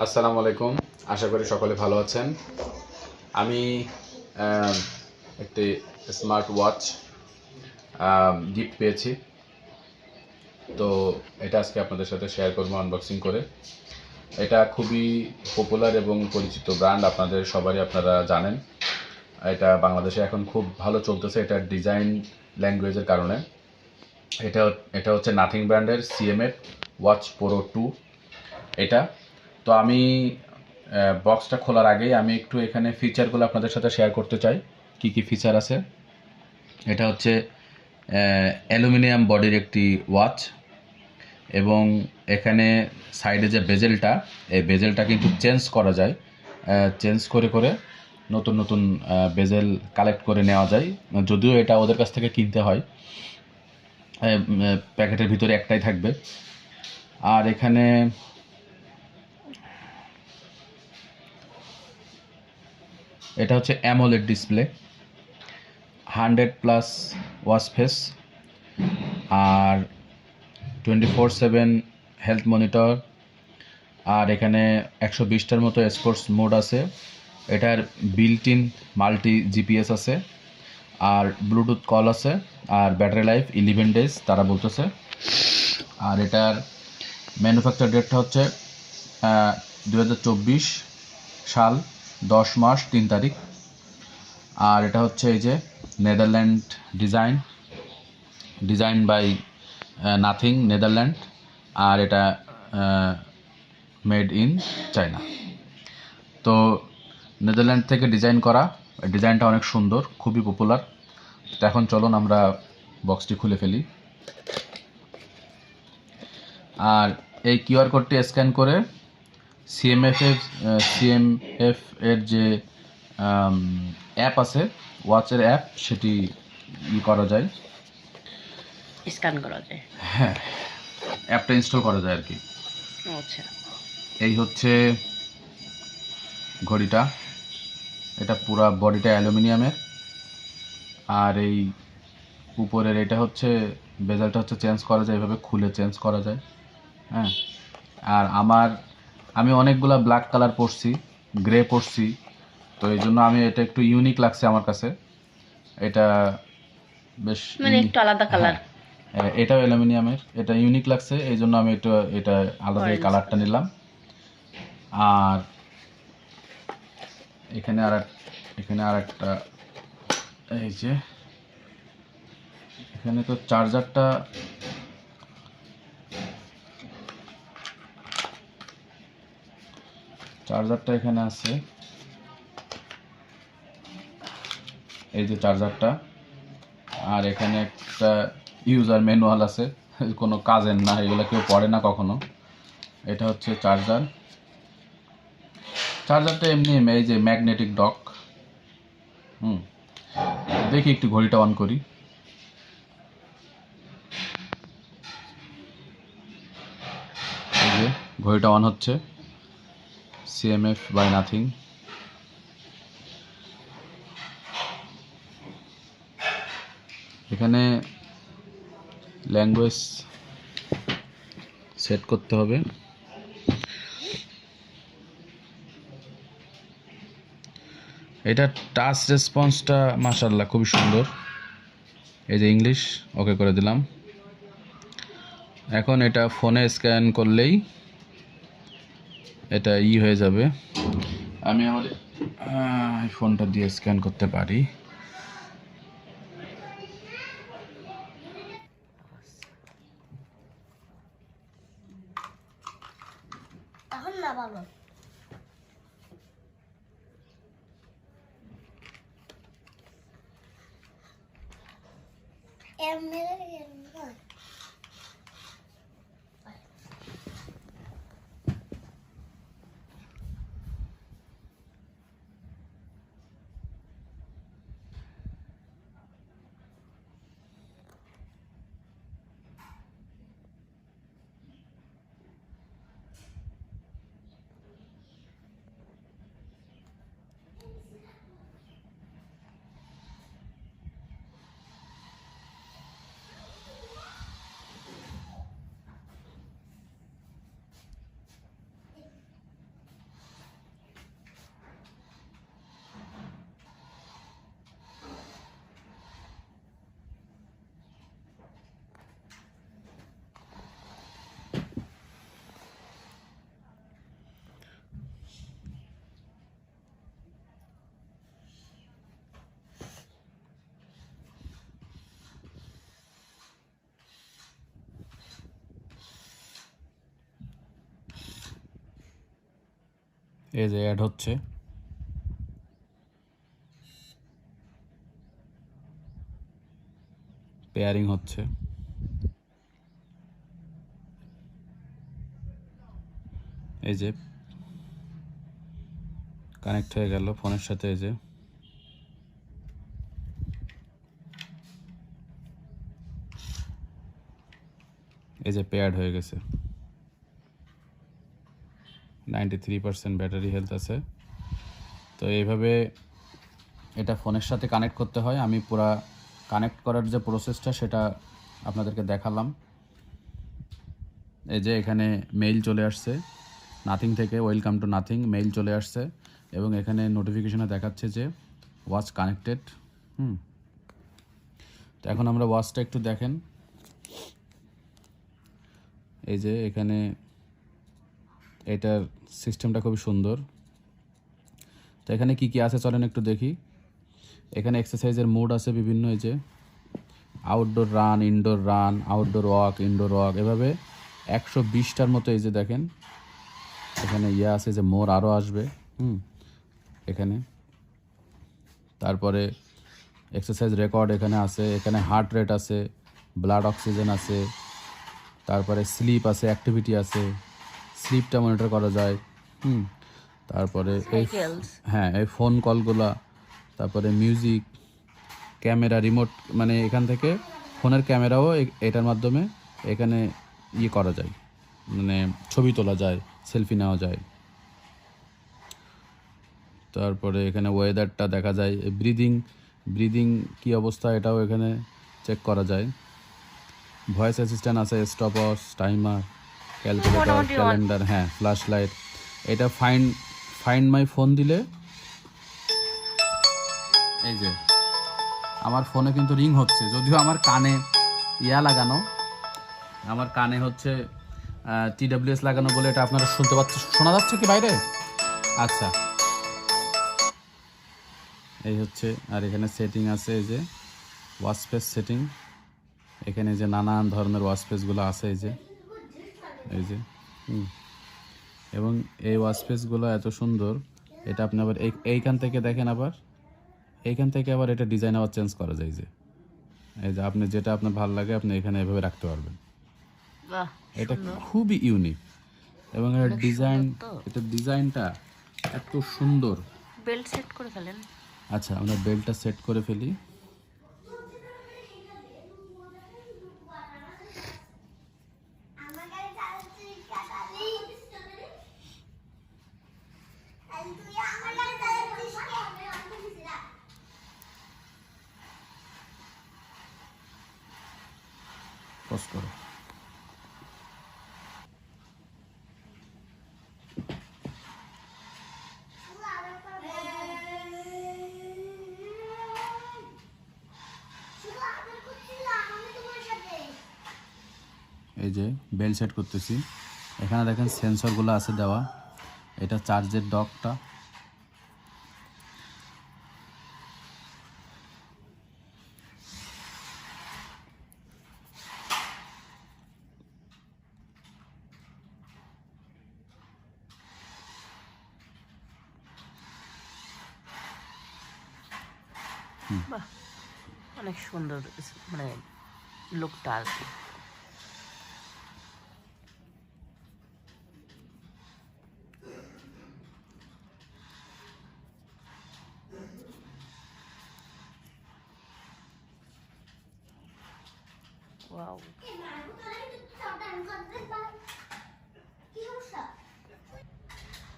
আসসালামু আলাইকুম। আশা করি সকলে ভালো আছেন। আমি একটি স্মার্ট ওয়াচ গিফট পেয়েছি। তো এটা আজকে আপনাদের সাথে শেয়ার করব আনবক্সিং করে। এটা খুবই পপুলার এবং পরিচিত ব্র্যান্ড আপনাদের সবারই আপনারা জানেন। এটা বাংলাদেশে এখন খুব ভালো চলতেছে এটার ডিজাইন ল্যাঙ্গুয়েজের কারণে। এটা এটা হচ্ছে নাথিং ব্র্যান্ডের সিএমএফ ওয়াচ প্রো টু এটা তো আমি বক্সটা খোলার আগেই আমি একটু এখানে ফিচারগুলো আপনাদের সাথে শেয়ার করতে চাই। কি কি ফিচার আছে? এটা হচ্ছে অ্যালুমিনিয়াম বডির একটি ওয়াচ এবং এখানে সাইডে যে বেজেলটা এই বেজেলটা কিন্তু চেঞ্জ করা যায়। চেঞ্জ করে করে নতুন নতুন বেজেল কালেক্ট করে নেওয়া যায়। যদিও এটা ওদের কাছ থেকে কিনতে হয়। প্যাকেটের ভিতরে একটাই থাকবে। আর এখানে এটা হচ্ছে AMOLED display hundred plus watch face আর twenty four seven health monitor আর এখানে একশো বিশটার মতো স্পোর্টস মোড আছে। এটার বিল্ট ইন মাল্টি জিপিএস আছে, আর ব্লুটুথ কল আছে, আর ব্যাটারি লাইফ ইলেভেন ডেজ তারা বলতেছে। আর এটার ম্যানুফ্যাকচার ডেটটা হচ্ছে দু হাজার চব্বিশ সাল। দশ মাস, তিন তারিখ। আর এটা হচ্ছে এই যে Netherland design. Design by nothing, Netherland. আর এটা মেড ইন চায়না। তো নেদারল্যান্ড থেকে ডিজাইন করা, ডিজাইনটা অনেক সুন্দর, খুবই পপুলার। তো এখন চলুন আমরা বক্সটি খুলে ফেলি। আর এই কিউআর কোডটি স্ক্যান করে সিএমএফ এর সিএমএফ এর যে অ্যাপ আছে ওয়াচের অ্যাপ সেটি ই করা যায়। স্ক্যান করা যায়। হ্যাঁ অ্যাপটা ইনস্টল করা যায় আর কি। আচ্ছা। এই হচ্ছে ঘড়িটা। এটা পুরা বডিটা অ্যালুমিনিয়ামের। আর এই উপরের এটা হচ্ছে বেজালটা হচ্ছে চেঞ্জ করা যায় এভাবে খুলে চেঞ্জ করা যায়। হ্যাঁ। আর আমার আমি অনেকগুলা ব্ল্যাক কালার পরছি গ্রে পরছি তো এই জন্য আমি এটা একটু ইউনিক লাগছে আমার কাছে। এটা বেশ মানে একটু আলাদা কালার হ্যাঁ, এটাও অ্যালুমিনিয়ামের এটা ইউনিক লাগছে এই জন্য আমি একটু এটা আলাদা কালারটা নিলাম। আর এখানে আর এখানে আর একটা এই যে এখানে তো চার্জারটা চার্জারটা এখানে আছে। এই যে চার্জারটা। আর এখানে একটা ইউজার ম্যানুয়াল আছে। কোনো কাজের না, এগুলো কেউ পড়ে না কখনো। এটা হচ্ছে চার্জার। চার্জারটা এমনি এই যে ম্যাগনেটিক ডক। হুম। দেখি একটু ঘড়িটা অন করি। ঘড়িটা অন হচ্ছে। সিএমএফ বাই নাথিং এখানে ল্যাঙ্গুয়েজ সেট করতে হবে। এটা টাচ রেসপন্সটা মাশাল্লাহ খুবই সুন্দর। এই যে ইংলিশ ওকে করে দিলাম। এখন এটা ফোনে স্ক্যান করলেই এটা ই হয়ে যাবে। আমি আমার ফোনটা দিয়ে স্ক্যান করতে পারি। এখন এই যে অ্যাড হচ্ছে। পেয়ারিং হচ্ছে। এই যে কানেক্ট হয়ে গেল ফোনের সাথে এই যে। এই যে পেয়ার্ড হয়ে গেছে। Ninety three percent battery health আছে। তো এইভাবে এটা ফোনের সাথে কানেক্ট করতে হয়। আমি পুরা কানেক্ট করার যে প্রসেসটা সেটা আপনাদেরকে দেখালাম। এই যে এখানে মেইল চলে আসছে। নাথিং থেকে ওয়েলকাম টু নাথিং মেইল চলে আসছে এবং এখানে নোটিফিকেশনে দেখাচ্ছে যে ওয়াচ কানেক্টেড হুম। তো এখন আমরা ওয়াচটা একটু দেখেন। এই যে এখানে এটার সিস্টেমটা খুবই সুন্দর। তো এখানে কি কি আছে চলেন একটু দেখি। এখানে এক্সারসাইজের মোড আছে বিভিন্ন, এই যে outdoor run indoor run outdoor walk indoor walk এভাবে একশো বিশটার মতো এই যে দেখেন। এখানে ইয়ে আছে যে মোর আরও আসবে, হুম, এখানে। তারপরে এক্সারসাইজ রেকর্ড এখানে আছে, এখানে হার্ট রেট আছে ব্লাড অক্সিজেন আছে, তারপরে স্লিপ আছে অ্যাক্টিভিটি আছে। স্লিপটা মনিটর করা যায় হুম তারপরে এই হ্যাঁ এই ফোন কলগুলা তারপরে মিউজিক ক্যামেরা রিমোট মানে এখান থেকে ফোনের ক্যামেরাও এটার মাধ্যমে এখানে ইয়ে করা যায় মানে ছবি তোলা যায় সেলফি নেওয়া যায়। তারপরে এখানে ওয়েদারটা দেখা যায় ব্রিদিং ব্রিদিং কি অবস্থা এটাও এখানে চেক করা যায়। ভয়েস অ্যাসিস্ট্যান্ট আছে stopwatch timer calculator calendar হ্যাঁ ফ্ল্যাশ লাইট এটা ফাইন ফাইন্ড মাই ফোন দিলে এই যে আমার ফোনে কিন্তু রিং হচ্ছে। যদিও আমার কানে ইয়া লাগানো আমার কানে হচ্ছে টিডাব্লিউএস লাগানো বলে এটা আপনারা শুনতে পাচ্ছেন শোনা যাচ্ছে কি বাইরে? আচ্ছা। এই হচ্ছে আর এখানে সেটিং আছে এই যে ওয়াশপেস সেটিং এখানে যে নানান ধরনের ওয়াশপেসগুলো আছে এই যে। এই যে। হুম। এবং এই ওয়াশপেসগুলো এত সুন্দর এটা আপনি আবার এই এইখান থেকে দেখেন আবার এইখান থেকে আবার এটা ডিজাইন আবার চেঞ্জ করা যায় যে। এই যে আপনি যেটা আপনার ভালো লাগে আপনি এখানে এভাবে রাখতে পারবেন। এটা খুবই ইউনিক এবং এর ডিজাইন। এটা ডিজাইনটা এত সুন্দর। বেল্ট সেট করে ফেলেন। আচ্ছা আমরা বেল্টটা সেট করে ফেলি আমার গাড়ি চালাচ্ছিস কাটালি আর তুই আমার গাড়ি চালাচ্ছিস কে আমি অন্য কিছু না পজ করো শুধু আমার উপর শুধু আদর করছিলাম আমি তোমার সাথে এই যে বেল সেট করতেছি। এখানে দেখেন সেন্সরগুলো আছে দেওয়া। এটা চার্জের ডকটা বাহ অনেক সুন্দর মানে লুকটা আর কি।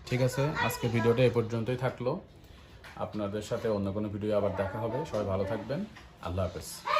ঠিক আছে আজকে ভিডিওটা এ পর্যন্তই থাকল। আপনাদের সাথে অন্য কোনো ভিডিও আবার দেখা হবে। সবাই ভালো থাকবেন। আল্লাহ হাফেজ।